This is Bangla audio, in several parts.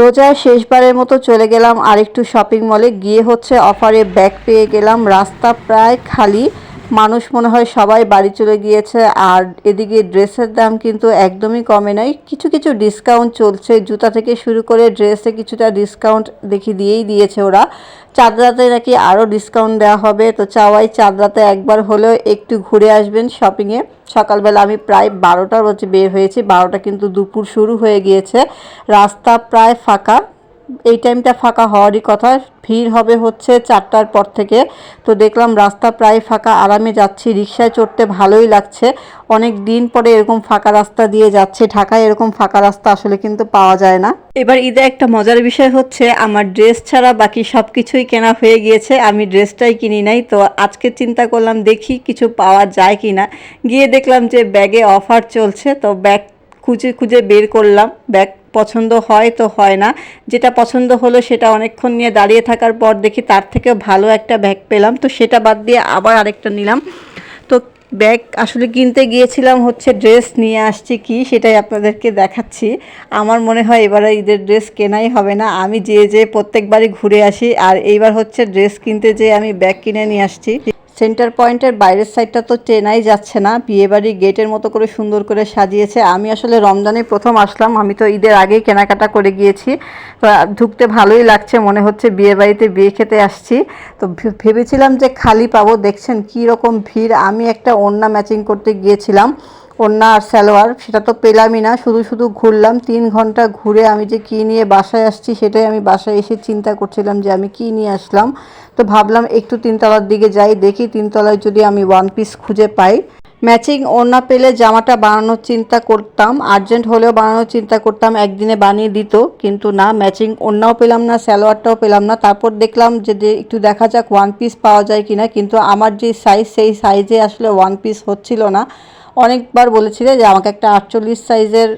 রোজার শেষবারের মতো চলে গেলাম আরেকটু শপিং মলে গিয়ে হচ্ছে অফারে ব্যাগ পেয়ে গেলাম। রাস্তা প্রায় খালি। মানুষ মনে হয় সবাই বাড়ি চলে গিয়েছে, আর এদিকে ড্রেসের দাম কিন্তু একদমই কমে নাই। কিছু কিছু ডিসকাউন্ট চলছে, জুতা থেকে শুরু করে ড্রেসে কিছুটা ডিসকাউন্ট দেখি দিয়েই দিয়েছে ওরা। চাঁদরাতে নাকি আরও ডিসকাউন্ট দেওয়া হবে, তো চাওয়াই চাঁদরাতে একবার হলেও একটু ঘুরে আসবেন শপিংয়ে সকালবেলা আমি প্রায় বারোটার হচ্ছে বের হয়েছি, বারোটা কিন্তু দুপুর শুরু হয়ে গিয়েছে। রাস্তা প্রায় ফাঁকা। এই টাইমটা ফাঁকা হওয়ারই কথা। ভিড় হবে হচ্ছে চারটার পর থেকে। তো দেখলাম রাস্তা প্রায় ফাঁকা, আরামে যাচ্ছি, রিক্সায় চড়তে ভালোই লাগছে। অনেক দিন পরে এরকম ফাঁকা রাস্তা দিয়ে যাচ্ছে, ঢাকায় এরকম ফাঁকা রাস্তা আসলে কিন্তু পাওয়া যায় না। এবার ঈদে একটা মজার বিষয় হচ্ছে, আমার ড্রেস ছাড়া বাকি সব কিছুই কেনা হয়ে গিয়েছে। আমি ড্রেসটাই কিনি নাই, তো আজকে চিন্তা করলাম দেখি কিছু পাওয়া যায় কি না গিয়ে দেখলাম যে ব্যাগে অফার চলছে, তো ব্যাগ খুঁজে খুঁজে বের করলাম। ব্যাগ পছন্দ হয় তো হয় না। যেটা পছন্দ হলো সেটা অনেকক্ষণ নিয়ে দাঁড়িয়ে থাকার পর দেখি তার থেকেও ভালো একটা ব্যাগ পেলাম। তো সেটা বাদ দিয়ে আবার আরেকটা নিলাম। তো ব্যাগ আসলে কিনতে গিয়েছিলাম হচ্ছে ড্রেস নিয়ে আসছি কি সেটাই আপনাদেরকে দেখাচ্ছি। আমার মনে হয় এবারে ঈদের ড্রেস কেনাই হবে না। আমি যে যে প্রত্যেকবারই ঘুরে আসি। আর এইবার হচ্ছে ড্রেস কিনতে যেয়ে আমি ব্যাগ কিনে নিয়ে আসছি। সেন্টার পয়েন্টের বাইরের সাইডটা তো চেনাই যাচ্ছে না। বিয়েবাড়ি গেটের মতো করে সুন্দর করে সাজিয়েছে। আমি আসলে রমজানে প্রথম আসলাম। আমি তো ঈদের আগেই কেনাকাটা করে গিয়েছি। তো ঢুকতে ভালোই লাগছে, মনে হচ্ছে বিয়েবাড়িতে বিয়ে খেতে আসছি। তো ভেবেছিলাম যে খালি পাবো। দেখছেন কী রকম ভিড়। আমি একটা ওড়না ম্যাচিং করতে গিয়েছিলাম। ওড়না আর সালোয়ার, সেটা তো পেলামই না। শুধু শুধু ঘুরলাম, তিন ঘণ্টা ঘুরে আমি যে কী নিয়ে বাসায় আসছি, সেটাই আমি বাসায় এসে চিন্তা করছিলাম যে আমি কী নিয়ে আসলাম। তো ভাবলাম একটু তিনতলার দিকে যাই, দেখি তিনতলায় যদি আমি ওয়ান পিস খুঁজে পাই। ম্যাচিং ওড়না পেলে জামাটা বানানোর চিন্তা করতাম, আর্জেন্ট হলেও বানানোর চিন্তা করতাম, একদিনে বানিয়ে দিত, কিন্তু না, ম্যাচিং ওড়নাও পেলাম না, সালোয়ারটাও পেলাম না। তারপর দেখলাম যে একটু দেখা যাক ওয়ান পিস পাওয়া যায় কিনা, কিন্তু আমার যে সাইজ সেই সাইজে আসলে ওয়ান পিস হচ্ছিল না। অনেকবার বলেছিলে যে, আমাকে একটা আটচল্লিশ সাইজের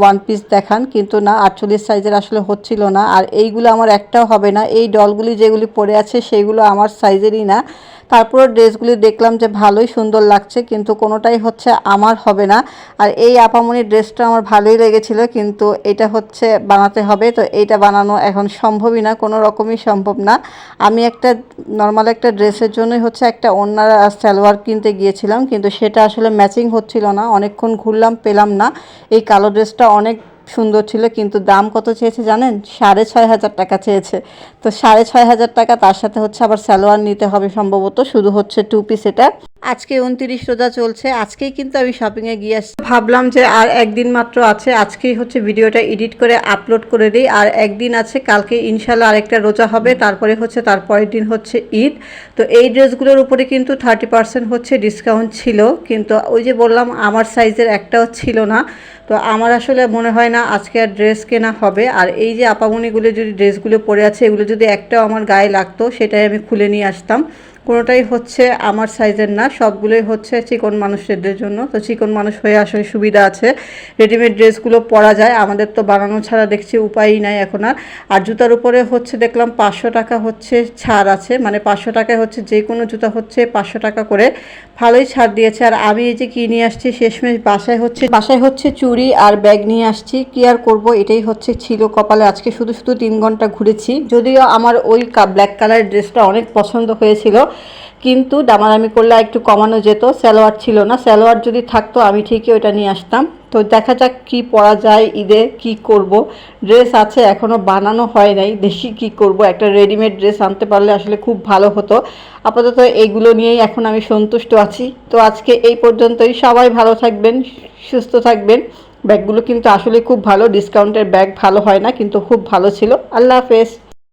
ওয়ান পিস দেখান, কিন্তু না, আটচল্লিশ সাইজের আসলে হচ্ছিল না। আর এইগুলো আমার একটাও হবে না। এই ডলগুলি যেগুলি পরে আছে সেইগুলো আমার সাইজেরই না। তারপর ড্রেসগুলি দেখলাম যে ভালোই সুন্দর লাগছে, কিন্তু কোনোটাই হচ্ছে আমার হবে না। আর এই আপামনির ড্রেসটা আমার ভালোই লেগেছিল, কিন্তু এটা হচ্ছে বানাতে হবে, তো এইটা বানানো এখন সম্ভবই না, কোনো রকমই সম্ভব না। আমি একটা নর্মাল একটা ড্রেসের জন্যই হচ্ছে একটা অন্য সালোয়ার কিনতে গিয়েছিলাম, কিন্তু সেটা আসলে ম্যাচিং হচ্ছিল না, অনেকক্ষণ ঘুরলাম, পেলাম না। এই কালো ড্রেসটা অনেক সুন্দর ছিল, কিন্তু দাম কত চেয়েছে জানেন? সাড়ে ছয় হাজার টাকা চেয়েছে। তো সাড়ে ছয় হাজার টাকা, তার সাথে হচ্ছে আবার সালোয়ার নিতে হবে সম্ভবত, শুধু হচ্ছে টু পিস এটা। আজকে উনত্রিশ রোজা চলছে, আজকেই কিন্তু আমি শপিংয়ে গিয়ে আসছি। ভাবলাম যে আর একদিন মাত্র আছে, আজকেই হচ্ছে ভিডিওটা এডিট করে আপলোড করে দিই, আর একদিন আছে, কালকে ইনশাল্লাহ আরেকটা রোজা হবে, তারপরে হচ্ছে তারপরের দিন হচ্ছে ঈদ। তো এই ড্রেসগুলোর উপরে কিন্তু থার্টি পার্সেন্ট হচ্ছে ডিসকাউন্ট ছিল, কিন্তু ওই যে বললাম, আমার সাইজের একটাও ছিল না। তো আমার আসলে মনে হয় না আজকে আর ড্রেস কেনা হবে। আর এই যে আপামনিগুলো যদি ড্রেসগুলো পরে আছে, এগুলো যদি একটাও আমার গায়ে লাগতো, সেটাই আমি খুলে নিয়ে আসতাম। কোনোটাই হচ্ছে আমার সাইজের না, সবগুলোই হচ্ছে চিকন মানুষদের জন্য। তো চিকন মানুষ হয়ে আসলে সুবিধা আছে। রেডিমেড ড্রেসগুলো পরা যায়। আমাদের তো বানানো ছাড়া দেখছি উপায়ই নাই এখন আর। আর জুতার উপরে হচ্ছে দেখলাম পাঁচশো টাকা হচ্ছে ছাড় আছে। মানে পাঁচশো টাকায় হচ্ছে যে কোনো জুতা হচ্ছে পাঁচশো টাকা করে। ভালোই ছাড় দিয়েছে। আর আমি এই যে কি নিয়ে আসছি, শেষমেশ বাসায় হচ্ছে বাসায় হচ্ছে চুড়ি আর ব্যাগ নিয়ে আসছি। কি আর করব? এটাই হচ্ছে ছিল কপালে। আজকে শুধু শুধু তিন ঘণ্টা ঘুরেছি। যদিও আমার ওই ব্ল্যাক কালারের ড্রেসটা অনেক পছন্দ হয়েছিল। কিন্তু দামাদামি করলে একটু কমানো যেত, সালোয়ার ছিল না। সালোয়ার যদি থাকতো, আমি ঠিকই ওটা নিয়ে আসতাম। তো দেখা যাক কি পরা যায়, ঈদে কি করব। ড্রেস আছে এখনও বানানো হয় নাই। দেখি কি করব। একটা রেডিমেড ড্রেস আনতে পারলে আসলে খুব ভালো হতো। আপাতত এইগুলো নিয়েই এখন আমি সন্তুষ্ট আছি। তো আজকে এই পর্যন্তই। সবাই ভালো থাকবেন, সুস্থ থাকবেন। ব্যাগগুলো কিন্তু আসলে খুব ভালো ডিসকাউন্টের ব্যাগ ভালো হয় না, কিন্তু খুব ভালো ছিল। আল্লাহ হাফেজ।